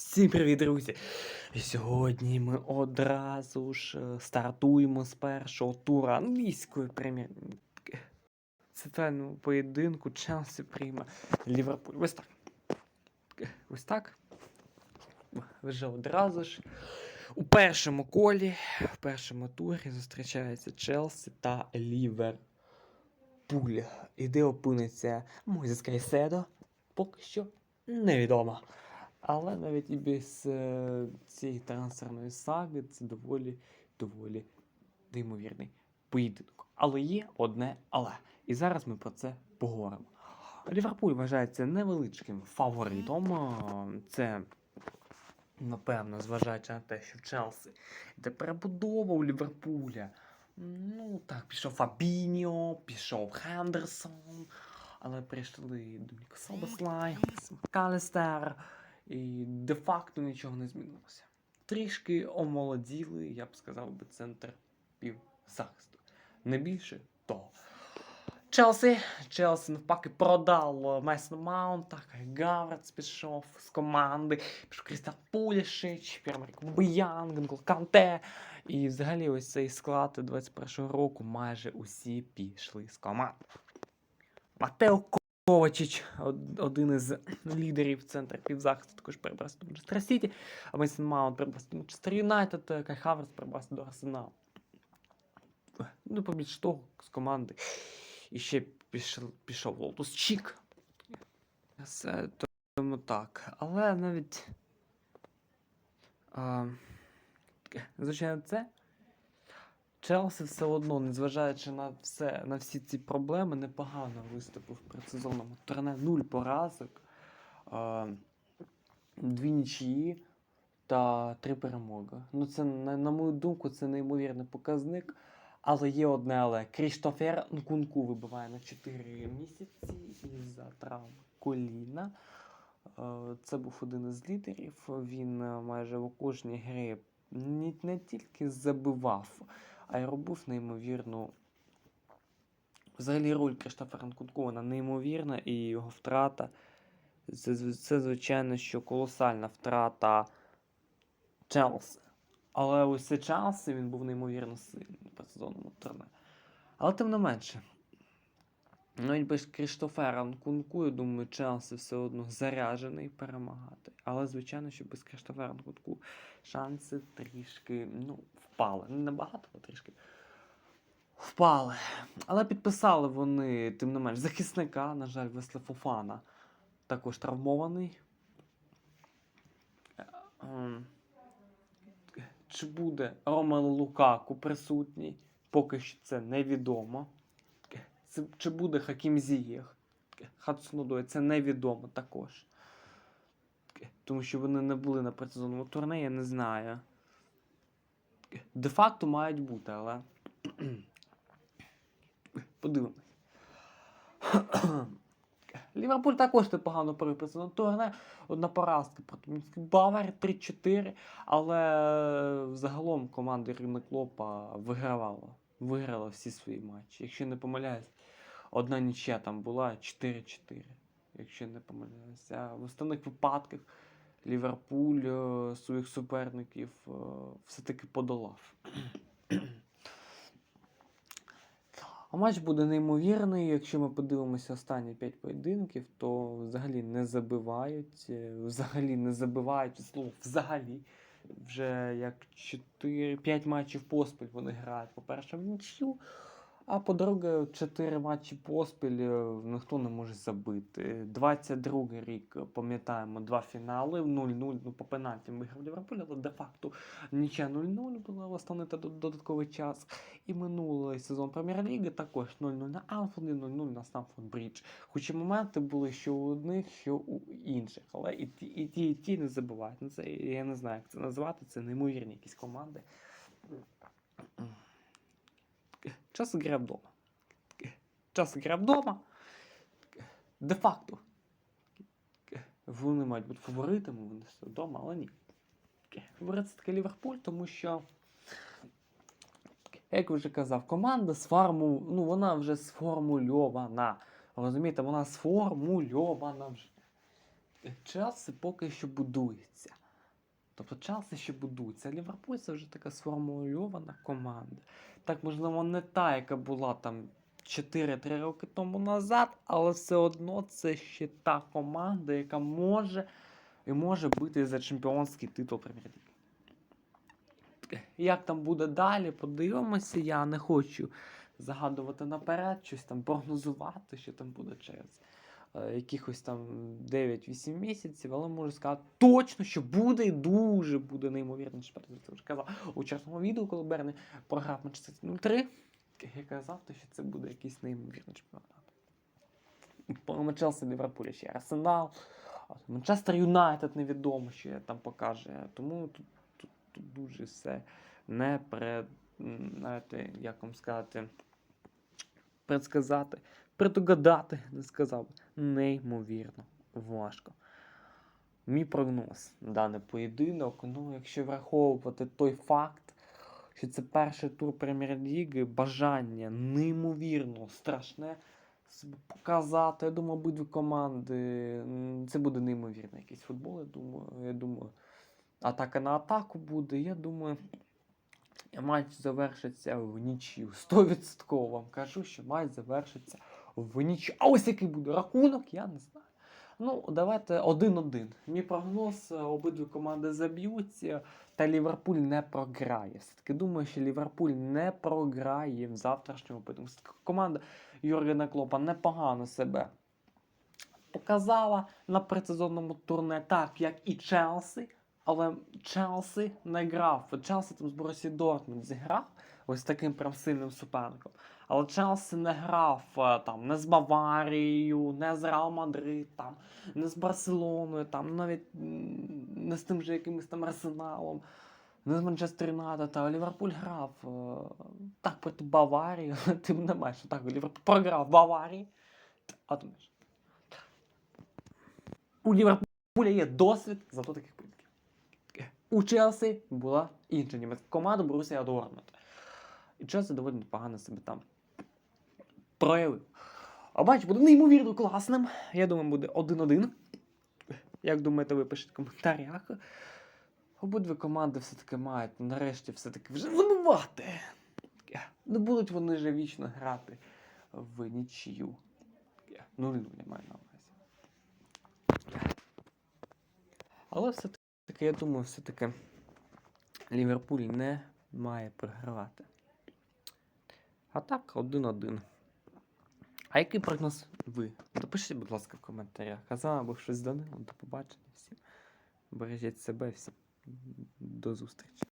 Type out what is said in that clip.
Всім привіт, друзі! І сьогодні ми одразу ж е, стартуємо з першого тура англійської прем'єр. Центрального поєдинку Челсі прийме Ліверпуль. Ось так. Ось так. Вже одразу ж. У першому колі, в першому турі зустрічаються Челсі та Ліверпуль. І де опиниться Мойзес Кайседо, поки що невідомо. Але навіть і без е, цієї трансферної саги це доволі доволі неймовірний поєдинок. Але є одне але. І зараз ми про це поговоримо. Ліверпуль вважається невеличким фаворитом. Це, напевно, зважаючи на те, що в Челсі йде перебудова у Ліверпуля. Ну, так, пішов Фабіньо, пішов Хендерсон, але прийшли Доміко Собослай, Калестер. І де-факто нічого не змінилося. Трішки омолоділи, я б сказав би, центр півзахисту. Не більше того. Челсі. Челсі навпаки продав Месну Маунт, так, Гаврець пішов з команди, пішов Крістал Пулішич, Пірмарік Биян, Генгол Канте. І взагалі ось цей склад 21-го року майже усі пішли з команди. Матео Ковачич, один із лідерів центру півзахисту, також перебрався до Манчестер Сіті, а Мейсон Маунт перебрався до Манчестер Юнайтед, е, Кай Хаверс перебрався до Арсеналу. Ну, побільш того, з команди. І ще пішов, пішов Лотус Чік. Все тому так. Але навіть. А, звичайно, це. Челсі все одно, незважаючи на все, на всі ці проблеми, непогано виступив в предсезонному турне. Нуль поразок, дві нічиї та три перемоги. Ну, це, на, мою думку, це неймовірний показник. Але є одне але. Кріштофер Нкунку вибиває на 4 місяці із-за травми коліна. Це був один із лідерів. Він майже у кожній грі не тільки забивав, а й робив неймовірну. Взагалі роль Криштофера Нкунку вона неймовірна, і його втрата. Це, це звичайно, що колосальна втрата Челсі. Але ось це Челсі він був неймовірно сильний по сезонному турне. Але тим не менше. Навіть без Кріштофера Нкунку, я думаю, Челсі все одно заряджений перемагати. Але, звичайно, що без Кріштофера Нкунку шанси трішки ну, впали. Не набагато, але трішки впали. Але підписали вони, тим не менш, захисника, на жаль, Весле Фофана. Також травмований. Ем, Чи буде Ромело Лукаку присутній? Поки що це невідомо. Чи буде Хакім Зієх? Хацунодой, це невідомо також. Тому що вони не були на предсезонному турне, я не знаю. Де-факто мають бути, але. Подивимось. Ліверпуль також непогано провів предсезонне турне. Одна поразка проти Баварі 3-4. Але загалом команда Рівна Клопа вигравала. Виграла всі свої матчі. Якщо не помиляюсь, одна нічия там була 4-4. Якщо не помиляюсь. А в основних випадках Ліверпуль е, своїх суперників е, все-таки подолав. А матч буде неймовірний. Якщо ми подивимося останні 5 поєдинків, то взагалі не забивають. е, Взагалі не забивають слово взагалі. Вже як 4-5 матчів поспіль вони грають. По-перше, в нічю. А по-друге, 4 матчі поспіль е, ніхто не може забити. 22 рік, е, пам'ятаємо, два фінали 0-0, ну по пенальтям виграв Ліверпуль, але де-факто нічия 0-0 була в та додатковий час. І минулий сезон Прем'єр-ліги також 0-0 на Анфілді, 0-0 на Стамфорд Брідж. Хоча моменти були що у одних, що у інших. Але і ті, і ті, і ті не забувають. Ну, це, я не знаю, як це назвати, це неймовірні якісь команди. Час гри вдома. Час гри вдома. Де-факто. Вони мають бути фаворитами, вони все вдома, але ні. Фаворит це таки Ліверпуль, тому що, як вже казав, команда сформу, ну, вона вже сформульована. Розумієте, вона сформульована вже. Челсі поки що будується. Тобто Челсі ще будується. Ліверпуль це вже така сформульована команда. Так, можливо, не та, яка була там 4-3 роки тому назад, але все одно це ще та команда, яка може і може бити за чемпіонський титул Прем'єр-ліги. Як там буде далі, подивимося. Я не хочу загадувати наперед, щось там прогнозувати, що там буде через якихось там 9-8 місяців, але можу сказати точно, що буде і дуже буде неймовірно чемпіонат. Це вже казав у чесному відео, коли Берни програв Манчестер 0-3. Я казав, що це буде якийсь неймовірний чемпіонат. Помимо Челсі, ще Арсенал. Манчестер Юнайтед невідомо, що я там покаже. Тому тут, тут, тут дуже все не пред, знаєте, як вам сказати, предсказати, предугадати, не сказав, неймовірно важко. Мій прогноз на даний поєдинок, ну, якщо враховувати той факт, що це перший тур Прем'єр-ліги, бажання неймовірно страшне показати. Я думаю, обидві команди. Це буде неймовірно якийсь футбол. Я думаю, я думаю, атака на атаку буде. Я думаю, матч завершиться в нічию. 100% вам кажу, що матч завершиться в нічию. А ось який буде рахунок, я не знаю. Ну, давайте 1-1. Мій прогноз: е, обидві команди заб'ються, та Ліверпуль не програє. Все-таки думаю, що Ліверпуль не програє в завтрашньому. Все-таки Команда Юргена Клопа непогано себе показала на предсезонному турне, так як і Челсі. Але Челсі не грав. Челсі там з Борусі Дортмунд зіграв ось таким прям сильним суперником. Але Челсі не грав е, там не з Баварією, не з Реал Мадрид, там, не з Барселоною, там, навіть не з тим же якимось там Арсеналом, не з Манчестер Юнайтед, а Ліверпуль грав е, так проти Баварії, тим не менше. Так, Ліверпуль програв Баварії. А думаєш? У Ліверпуля є досвід зато таких. У Челсі була інша німецька команда Борусія Дортмунд. І Челсі доволі непогано себе там проявив. А бач, буде неймовірно класним. Я думаю, буде 1-1. Як думаєте, ви пишіть в коментарях. Обидві команди все-таки мають нарешті все-таки вже забувати. Не будуть вони вже вічно грати в нічию. 0-0 я маю на увазі. Але все-таки, я думаю, все-таки Ліверпуль не має програвати. А так, 1-1. А який прогноз ви? Напишіть, будь ласка, в коментарях. А з вами був щось. До побачення всім. Бережіть себе всім. До зустрічі.